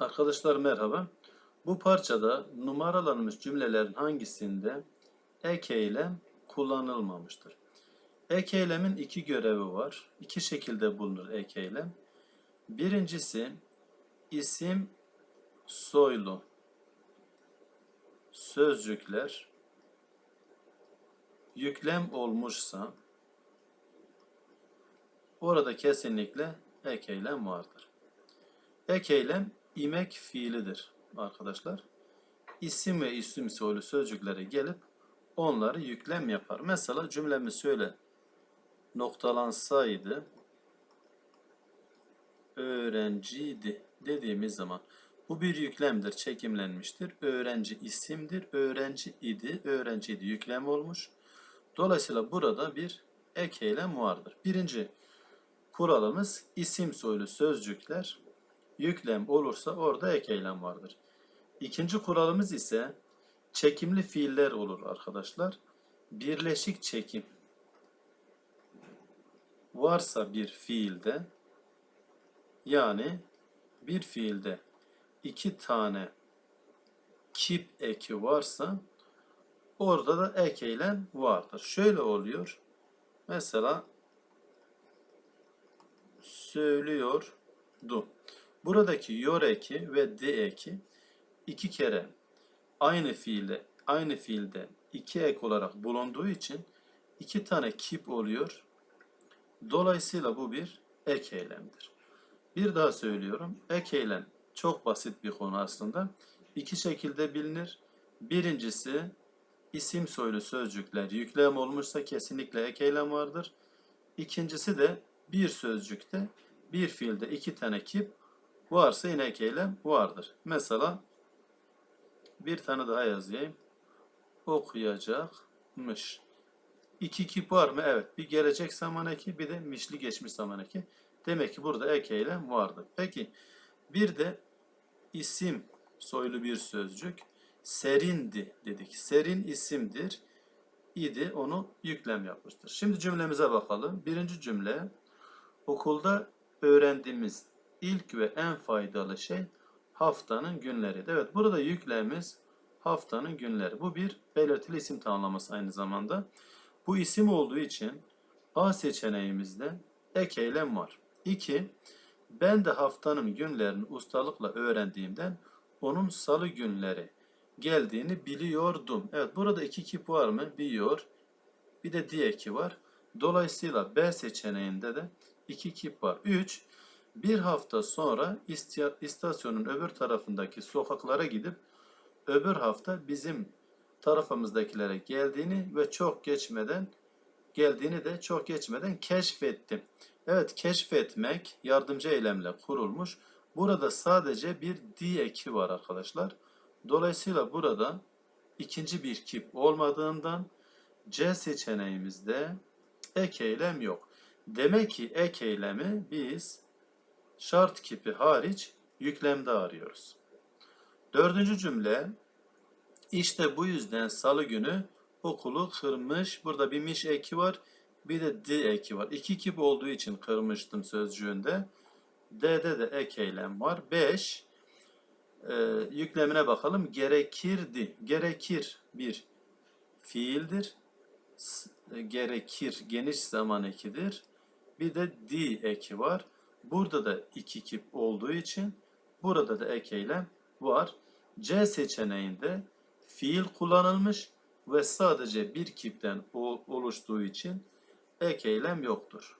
Arkadaşlar merhaba. Bu parçada numaralanmış cümlelerin hangisinde ek eylem kullanılmamıştır? Ek eylemin iki görevi var. İki şekilde bulunur ek eylem. Birincisi isim soylu sözcükler yüklem olmuşsa orada kesinlikle ek eylem vardır. Ek eylem imek fiilidir arkadaşlar. İsim ve isim soylu sözcükleri gelip onları yüklem yapar. Mesela cümlemiz şöyle noktalansaydı öğrenciydi dediğimiz zaman bu bir yüklemdir, çekimlenmiştir. Öğrenci isimdir, öğrenci idi, öğrenciydi yüklem olmuş. Dolayısıyla burada bir ek eylem vardır. Birinci kuralımız isim soylu sözcükler yüklem olursa orada ek eylem vardır. İkinci kuralımız ise çekimli fiiller olur arkadaşlar. Birleşik çekim varsa bir fiilde yani bir fiilde iki tane kip eki varsa orada da ek eylem vardır. Şöyle oluyor. Mesela söylüyordu. Buradaki yor eki ve eki iki kere aynı fiilde aynı fiilde iki ek olarak bulunduğu için iki tane kip oluyor. Dolayısıyla bu bir ek eylemdir. Bir daha söylüyorum. Ek eylem çok basit bir konu aslında. İki şekilde bilinir. Birincisi isim soylu sözcükler yüklem olmuşsa kesinlikle ek eylem vardır. İkincisi de bir sözcükte bir fiilde iki tane kip varsa yine ek eylem vardır. Mesela bir tane daha yazayım. Okuyacakmış. İki kip var mı? Evet. Bir gelecek zaman eki bir de mişli geçmiş zaman eki. Demek ki burada ek eylem vardı. Peki bir de isim soylu bir sözcük. Serindi dedik. Serin isimdir. İdi onu yüklem yapmıştır. Şimdi cümlemize bakalım. Birinci cümle okulda öğrendiğimiz ilk ve en faydalı şey haftanın günleri. Evet burada yüklemimiz haftanın günleri. Bu bir belirtili isim tanımlaması aynı zamanda. Bu isim olduğu için A seçeneğimizde ek eylem var. 2. Ben de haftanın günlerini ustalıkla öğrendiğimden onun salı günleri geldiğini biliyordum. Evet burada iki kip var mı? Biliyor. Bir de diye ki var. Dolayısıyla B seçeneğinde de iki kip var. 3. Bir hafta sonra istasyonun öbür tarafındaki sokaklara gidip öbür hafta bizim tarafımızdakilere geldiğini ve çok geçmeden geldiğini de çok geçmeden keşfettim. Evet keşfetmek yardımcı eylemle kurulmuş. Burada sadece bir di eki var arkadaşlar. Dolayısıyla burada ikinci bir kip olmadığından C seçeneğimizde ek eylem yok. Demek ki ek eylemi biz şart kipi hariç yüklemde arıyoruz. Dördüncü cümle işte bu yüzden salı günü okulu kırmış. Burada bir miş eki var. Bir de d eki var. İki kip olduğu için kırmıştım sözcüğünde. D'de de ek eylem var. 5. yüklemine bakalım. Gerekirdi. Gerekir bir fiildir. E, Gerekir geniş zaman ekidir. Bir de di eki var. Burada da iki kip olduğu için burada da ek eylem var. C seçeneğinde fiil kullanılmış ve sadece bir kipten oluştuğu için ek eylem yoktur.